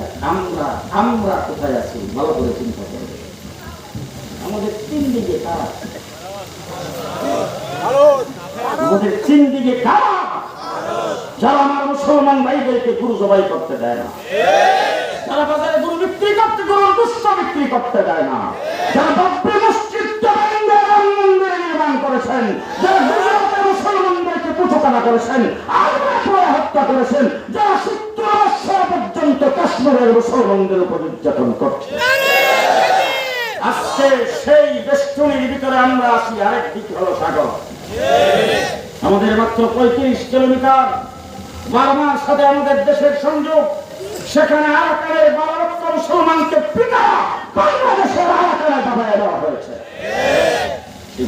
ও আমরা আমরা কোথায় আছি? ভালো করে চিন্তা করবে আমাদের তিন দিকে আমাদের তিন দিকে যারা আমার মুসলমান ভাইদেরকে গুরু জবাই করতে দেয় না, যারা বাজারে গরু বিক্রি করতে গরুর দুঃস্থ বিক্রি করতে দেয় না, যারা বাব্রি মসজিদ মন্দির নির্মাণ করেছেন, যারা মুসলমানদেরকে পুঠোকানা করেছেন আল্লাহ হত্যা করেছেন, যারা পর্যন্ত কাশ্মীরের মুসলমানদের উপর করছে। আজকে সেই বেষ্টনীর ভিতরে আমরা আরেক দিক হলো সাগর। আমাদের মাত্র পঁয়ত্রিশ কিলোমিটার। বার্মার সাথে আমাদের দেশের সংযোগ, সেখানে আরাকানের বারো লক্ষ মুসলমানকে পিতা বাংলাদেশের দাবায় দেওয়া হয়েছে।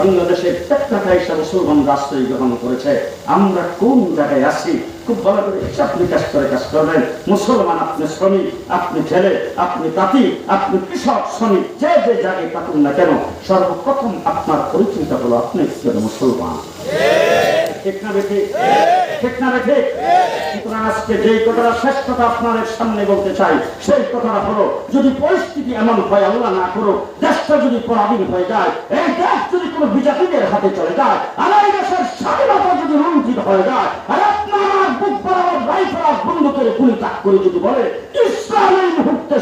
বাংলাদেশের প্রত্যেকটা হিসাবে মুসলমান রাষ্ট্রই গ্রহণ করেছে, আমরা কোন জায়গায় আছি? খুব ভালো করে হিসাব নিকাশ করে কাজ করবেন। মুসলমান, আপনি শ্রমিক, আপনি ছেলে, আপনি তাঁতি, আপনি কৃষক, শ্রমিক, যে যে জায়গায় থাকুন না কেন, সর্বপ্রথম আপনার পরিচয়টা হলো আপনি মুসলমান। কথাটা, শেষ কথা আপনাদের সামনে বলতে চাই, সেই কথাটা হলো, যদি পরিস্থিতি এমন হয় না করো দেশটা যদি পরাধীন হয়ে যায়, এই দেশ কোনো বিজাতিদের হাতে চলে যায়। আড়াই দেশের স্বাধীনতা যদি লঙ্ঘিত হয়ে যায়, আর আপনার বুক বরাবর গুলি তাক করে যদি বলে, ইসলাম মুহূর্তে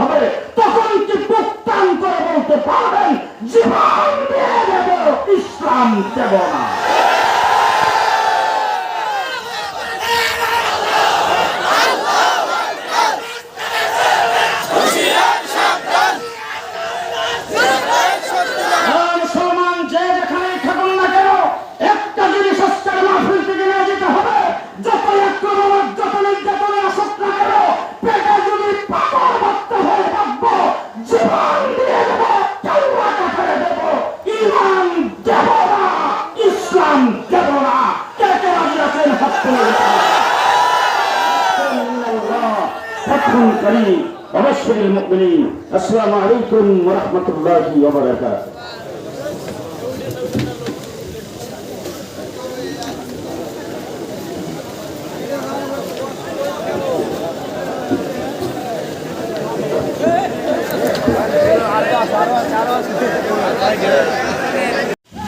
হবে, তখন কি বুক করে বলতে পারবেন জীবন দিয়ে দেব, ইসলাম দেব না فتح قريب وبشر المؤمنين السلام عليكم ورحمة الله وبركاته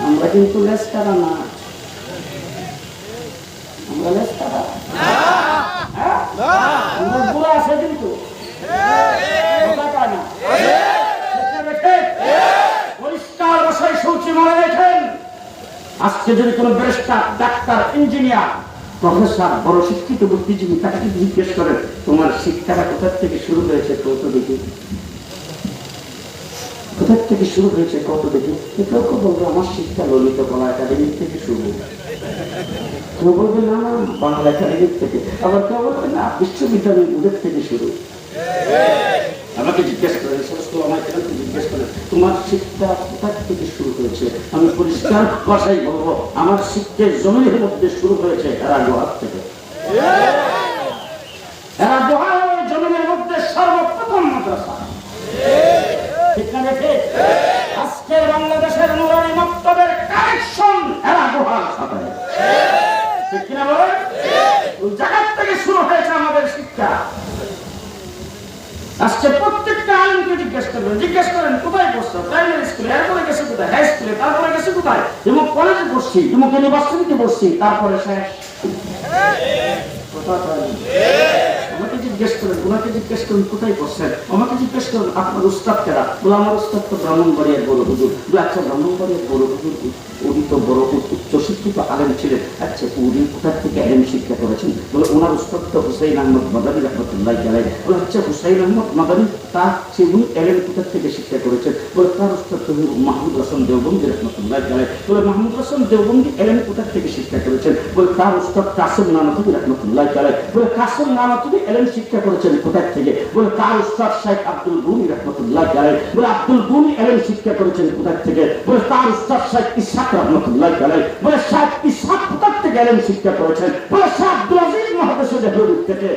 আমরা কিন্তু লেস্তারা না আজকে যদি কোনো ব্যারিস্টার ডাক্তার ইঞ্জিনিয়ার প্রফেসর বড় শিক্ষিত বুদ্ধিজীবী তাকে যদি জিজ্ঞেস করেন তোমার শিক্ষাটা কোথা থেকে শুরু হয়েছে কত দেখি কোথা থেকে শুরু হয়েছে কত দেখি কেউ কেউ বলব আমার শিক্ষা ললিত কলা একাডেমি থেকে শুরু কেউ বলবে, না বাংলা একাডেমির থেকে। আবার কেউ বলবে, না, বিশ্ববিদ্যালয় ওদের থেকে শুরু। আমাকে জিজ্ঞেস করে সমস্ত আমাকে জিজ্ঞেস করে? তোমার শিক্ষা কোথা থেকে শুরু হয়েছে? আমি পরিষ্কার ভাষায় বলব আমার শিক্ষা জমির মধ্যে শুরু হয়েছে এরা গোহার থেকে। এরা গোহার জমিনের মধ্যে সর্বপ্রথম মাদ্রাসা। ঠিক না দেখে আজকের বাংলাদেশের নুরানি মক্তবের কানেকশন এরা গোহার সাথে। ঠিক কিনা বলেন ওই জায়গার থেকে শুরু হয়েছে আমাদের শিক্ষা। আজকে প্রত্যেকটা আইনকে জিজ্ঞেস করবেন জিজ্ঞেস করেন কোথায় পড়ছো? প্রাইমারি স্কুলে এরপরে গেছে কোথায়? হাই স্কুলে তারপরে গেছে কোথায়? এবং কলেজে পড়ছি এবং ইউনিভার্সিটিতে পড়ছি তারপরে শেষ। কথা বলেন। আমাকে যে জিজ্ঞেস করেন, ওনাকে জিজ্ঞেস করেন, কোথায় করছেন আমাকে জিজ্ঞেস করেন, আপনার উস্তাদ কেরা? বলে, আমার উস্তাদ তো ব্রাহ্মণবাড়িয়ার বড় হুজুর। বলে আচ্ছা ব্রাহ্মণবাড়িয়ার বড় হুজুর, উনি তো বড় উচ্চশিক্ষিত আলেম ছিলেন। আচ্ছা উনি কোথার থেকে আলেম শিক্ষা করেছেন? বলে, ওনার উস্তাদ তো হুসাইন আহমদ মাদানী রহমতুল্লাহ গেলেন বলে আচ্ছা হুসাইন আহমদ মাদানী, তা সে উনি আলেম কোথার থেকে শিক্ষা করেছেন? বলে, তার উস্তাদ তো মাহমুদ হাসান দেওবন্দি রহমতুল্লাহ গেলেন বলে, মাহমুদ হাসান দেওবন্দি আলেম কোথার থেকে শিক্ষা করেছেন? বলে, তার উস্তাদ কাসেম নানতুবি রহমতুল্লাহ গেলেন বলে, কাসেম নানতুবি আলেম শিক্ষা করেছেন কোথার থেকে? বলে তার উস্তাদ শেখ আব্দুল গুনি রহমতুল্লাহ গেলেন বলে আব্দুল গুনি আলেম শিক্ষা করেছেন কোথার থেকে? বলে তার উস্তাদ শেখ ইসাক রহমতুল্লাহ গেলেন বলে শেখ ইসাক কোথার থেকে আলেম শিক্ষা করেছেন? বলে আজিজ মহাদেশে থেকে।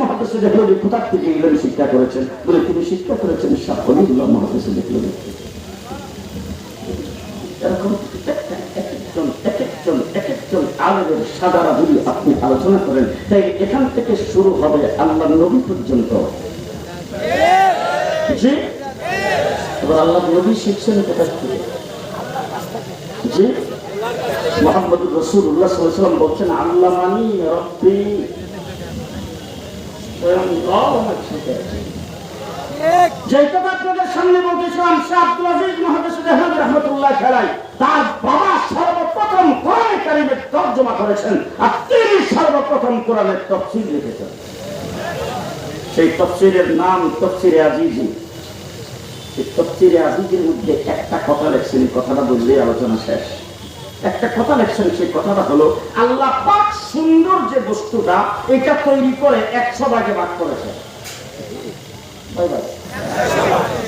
মহাদেশে থেকে ইলেম শিক্ষা করেছেন? বলে তিনি শিক্ষা করেছেন মহাদেশে থেকে। এরকম এক একজন এক একজন এক একজন আলেমের সাদারা যদি আপনি আলোচনা করেন। তাই এখান থেকে শুরু হবে আল্লাহ নবী পর্যন্ত। জি? আল্লাহ নবী শিখছেন কোথা থেকে? জি? মোহাম্মদ রসুল্লাহ সাল্লাম বলছেন আল্লাহ মানি রব্বি স্বয়ং শিখিয়েছেন। যে কথা আপনাদের সামনে বলতেছিলাম শাহ আব্দুল আজিজ মহাদেশ রহমতুল্লাহ খেলাই। তার বাবা সর্বপ্রথম কোরআনে কারিমের তর্জমা করেছেন আর তিনি সর্বপ্রথম কোরআনের তফসিল লিখেছেন। সেই তফসিলের নাম তফসিরে আজিজি। এই তফসিরে আজিজের মধ্যে একটা কথা লেখছেন কথাটা বললেই আলোচনা শেষ। একটা কথা লেখছেন, সেই কথাটা হলো, আল্লাহ পাক সুন্দর যে বস্তুটা, এটা তৈরি করে একশো ভাগে ভাগ করেছে কয় ভাগ?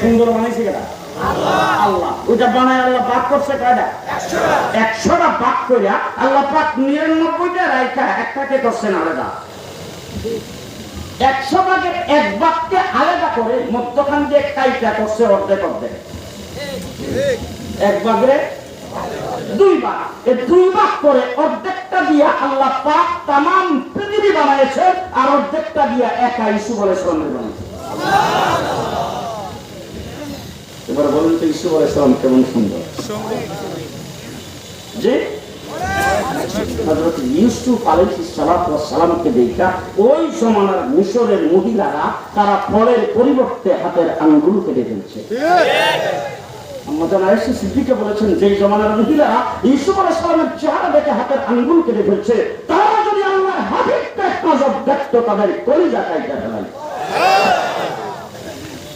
সুন্দর বানাইছে কেটা আল্লাহ। আল্লাহ আলাদা। করে অর্ধেক অর্ধেক। এক দুই দুই করে অর্ধেকটা দিয়া আল্লাহ পাক তাম পৃথিবী বানাইছে আর অর্ধেকটা দিয়া একাই ইসু বলে শ্রমের বানাইছে। এবার বলুন তো ইসু শ্রম কেমন সুন্দর। যে হযরত ইউসুফ সালামকে দেখা, ওই জমানার মিশরের মহিলারা তারা ফলের পরিবর্তে হাতের আঙ্গুল কেটে ফেলছে আমাদের আয়েশা সিদ্দিকে বলেছেন যে জমানার মহিলারা ইউসুফ আলাইহিস সালামের চেহারা দেখে হাতের আঙ্গুল কেটে ফেলছে, তারা যদি আল্লাহর তাদের কলিজা কাইটা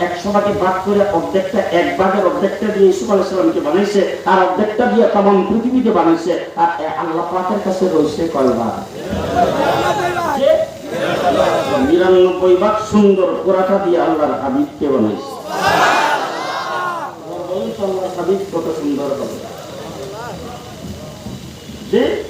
একশো দিয়ে বানাইছে, আর দিয়ে বানাইছে, আর কাছে রয়েছে নিরানব্বই ভাগ সুন্দর পুরাটা দিয়ে আল্লাহর হাবিবকে বানাইছে। কত সুন্দর হবে। যে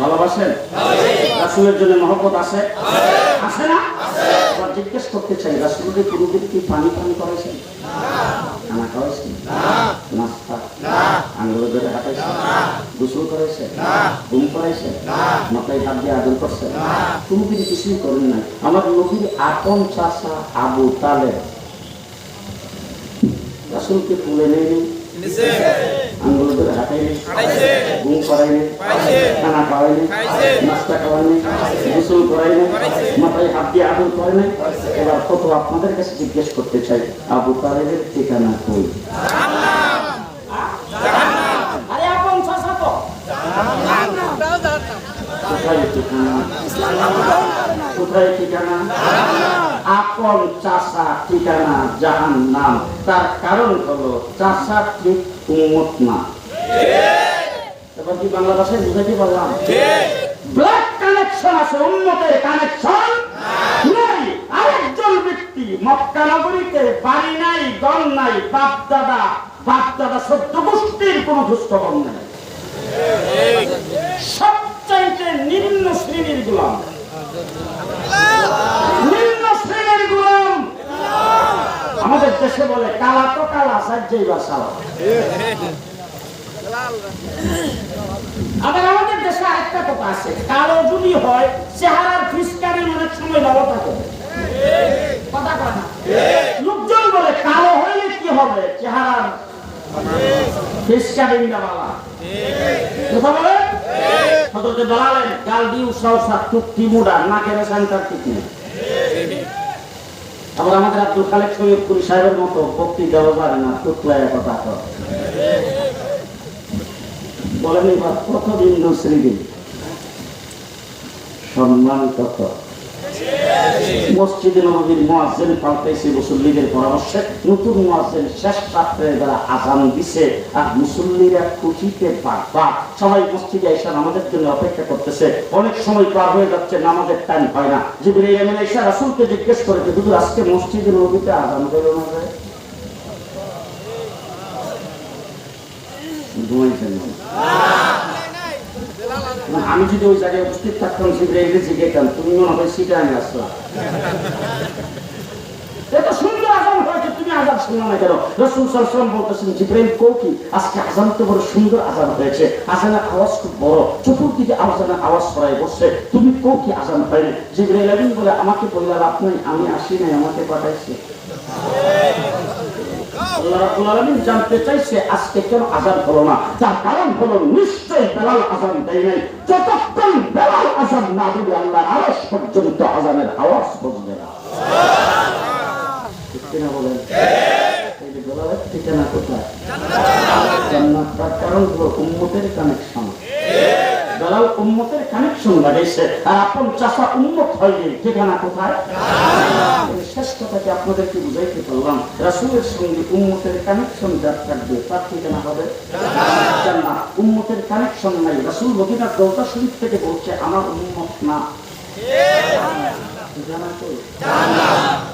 ভালোবাসেন? রাসূলের জন্য মহব্বত আছে আছে না? জিজ্ঞেস করতে চাই রাসূলের কোনোদিন কি পানি পান করেছেন? খানা নাস্তা? আঙ্গুল ধরে গোসল করেছে ঘুম মাথায় হাত দিয়ে আদর করছে কোনো কিছু কিছুই করেন নাই। আমার নবীর আপন চাষা আবু তালে রাসূলকে তুলে নেয়নি আঙ্গুল ধরে হাঁটাইনি ঘুম করাইনি খানা খাওয়াইনি নাস্তা খাওয়াইনি গোসল করাইনি মাথায় হাত দিয়ে আদর করে নাই এবার কত আপনাদের কাছে জিজ্ঞেস করতে চাই আবু তালেবের ঠিকানা কই? আরে আপন চাষা তো। কোথায় ঠিকানা? কোথায় ঠিকানা? আপন চাষা ঠিকানা জাহান নাম তার কারণ হলো চাষা ঠিক উন্মত না। এবার কি বাংলা ভাষায় বুঝাইতে পারলাম? ব্লাড কানেকশন আছে উন্নতের কানেকশন নাই। আরেকজন ব্যক্তি মক্কা নগরীতে বাড়ি নাই দল নাই বাপ দাদা বাপ দাদা গোষ্ঠীর কোন দুষ্টকম নাই। সবচাইতে নিম্ন শ্রেণির গুলাম। নিম্ন শ্রেণির গুলাম। আমাদের দেশে বলে কালা তো কালা সাজ্জাই বা সালা আবার আমাদের দেশে আরেকটা কথা আছে। কালো যদি হয়, চেহারার ফিসকারি অনেক সময় ভালো থাকে। কয় লোকজন বলে, কালো হইলে কি হবে? চেহারার আমাদের আব্দুল খালেক সৈয়দপুরি সাহেবের মতো বক্তি দেওয়া পারে না টুকলায় কথা কর বলেন এবার কত শ্রেণি সম্মান কত? নবীর মুয়াজ্জিন পাল্টাইছে, মুসল্লিদের পরামর্শে নতুন মুয়াজ্জিন শেষ আজান দিছে আর মুসল্লিরা খুশিতে সবাই মসজিদে এসে জন্য অপেক্ষা করতেছে। অনেক সময় পার হয়ে যাচ্ছে, নামাজের টাইম হয় না। জিবরিল আমিন এসে রাসূলকে জিজ্ঞেস করে যে হুজুর, আজকে মসজিদে নবীতে আজান হলো না যে?" ঘুমাইছেন না। মানে আমি যদি ওই জায়গায় উপস্থিত থাকতাম জিব্রাইলকে জিজ্ঞেতাম তুমি মনে হয় সেটা আমি আসলাম এত সুন্দর আজান তুমি আজকে আজান তো বড় সুন্দর হয়েছে। আওয়াজ খুব বড় আওয়াজ বসছে। তুমি বলে, আমাকে বললাম আপনি, আমি আসি নাই, আমাকে পাঠাইছে। আল্লাহ রাব্বুল আলামিন জানতে চাইছে আজকে কেন আজান হলো না? তার কারণ হলো নিশ্চয় বেলাল আজান দেয় নাই। যতক্ষণ বেলাল আজান না দিবে আল্লাহ আরশ পর্যন্ত আজানের আওয়াজ কানেকশন। বেলাল উম্মতের কানেকশন লাগাইছে আর আপন চাষা উন্মত হয়নি ঠিকানা কোথায়? শেষ কথাকে আপনাদেরকে বুঝাইতে পারলাম রাসূলের সঙ্গে উম্মতের কানেকশন যার থাকবে তার ঠিকানা হবে জান্নাত। উম্মতের কানেকশন নাই রাসূল মদিনার দৌতা শরীফ থেকে বলছে আমার উম্মত না। জানা তো?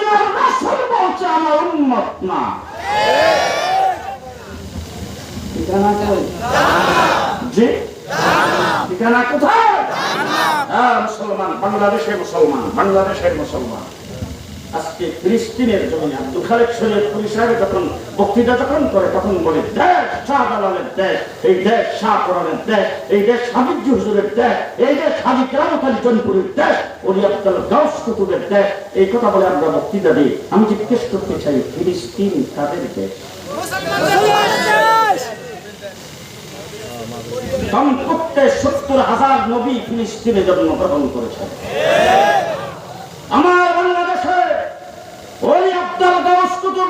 মদিনার রাসূল বলছে আমার উম্মত না ঠিকানা কই জি ঠিকানা কোথায় হ্যাঁ মুসলমান। বাংলাদেশের মুসলমান। বাংলাদেশের মুসলমান। আজকে ফিলিস্তিনের জমিনে আব্দুল খালেক পুলিশের যখন বক্তৃতা যখন করে তখন বলে দেশ শাহজালালের দেশ এই দেশ শাহ কোরআনের দেশ এই দেশ হাবিজ হুজুরের দেশ এই দেশ হাবি কেরামত আলী জনপুরের দেশ অলি আব্দুল গাউস কুতুবের দেশ। এই কথা বলে আমরা বক্তৃতা দিই। আমি জিজ্ঞেস করতে চাই ফিলিস্তিন কাদের দেশ? কমপক্ষে সত্তর হাজার নবী ফিলিস্তিনে জন্মগ্রহণ করেছেন আমার বাংলাদেশে ওই আব্দুল গাউস কুতুব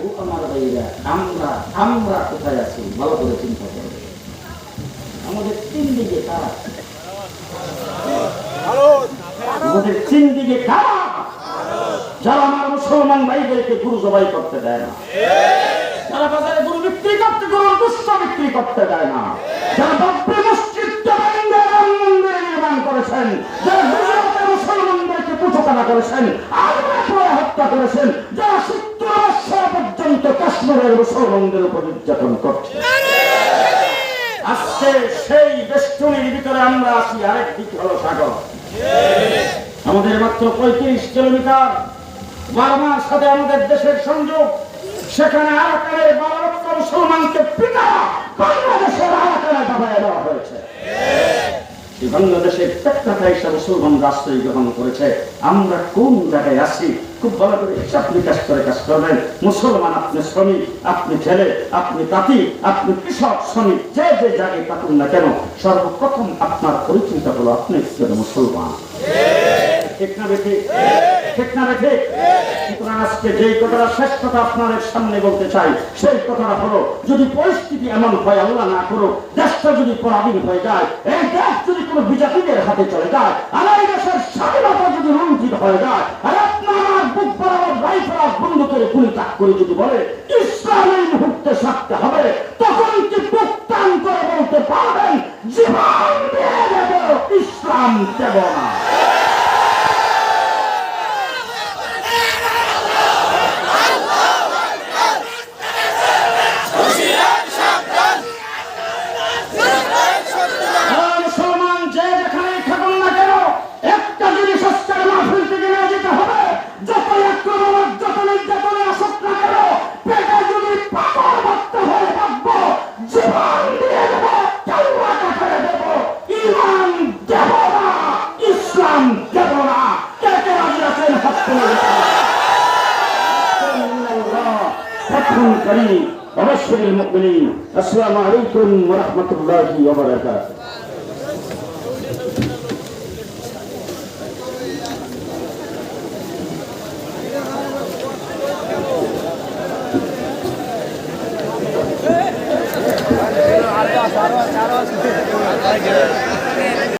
ও আমার আমরা কোথায় আছি? ভালো করে চিন্তা করবে আমাদের তিন দিকে আমাদের তিন দিকে যারা আমার মুসলমান ভাইদেরকে গুরু জবাই করতে দেয় না, যারা বাজারে গরু বিক্রি করতে গরুর গুস্ত বিক্রি করতে দেয় না, যারা বাব্রি মসজিদ নির্মাণ করেছেন, যারা মুসলমানদেরকে পুজো করেছেন আমরা হত্যা করেছেন, যারা কাশ্মীরের মুসলমানদের উপর নির্যাতন করছে। আজকে সেই বেষ্টনীর ভিতরে আমরা আছি, আরেক দিক হলো সাগর। আমাদের মাত্র পঁয়ত্রিশ কিলোমিটার। বার্মার সাথে আমাদের দেশের সংযোগ, সেখানে আরাকানের বারো মুসলমানকে পিতা বাংলাদেশের আরাকানে দাবায় দেওয়া হয়েছে। বাংলাদেশের প্রত্যেকটা এসে মুসলমান রাষ্ট্রই গ্রহণ করেছে আমরা কোন জায়গায় আছি? খুব ভালো করে হিসাব নিকাশ করে কাজ করবেন। মুসলমান আপনি শ্রমিক আপনি ছেলে আপনি তাঁতি আপনি কৃষক শ্রমিক যে যে জায়গায় থাকুন না কেন সর্বপ্রথম আপনার পরিচিত হলো আপনি মুসলমান। ঠিক। না বেঠিক? ঠিক না বেঠিক সুতরাং আজকে যেই কথাটা শেষ কথা আপনাদের সামনে বলতে চাই, সেই কথাটা হলো, যদি পরিস্থিতি এমন হয়, আল্লাহ না করো দেশটা যদি পরাধীন হয়ে যায়, এই দেশ যদি কোনো বিজাতিদের হাতে চলে যায় আর দেশের স্বাধীনতা যদি লঙ্ঘিত হয়ে যায়, আর আপনার বুক বরাবর রাইফেল বন্ধুকের গুলি তাক করে যদি বলে, ইসলাম মুহূর্তে সারতে হবে, তখন কি বুক করে বলতে পারবেন? জীবন দিয়ে দেব, ইসলাম দেব। الكريم وبشر المؤمنين. السلام عليكم ورحمة الله وبركاته.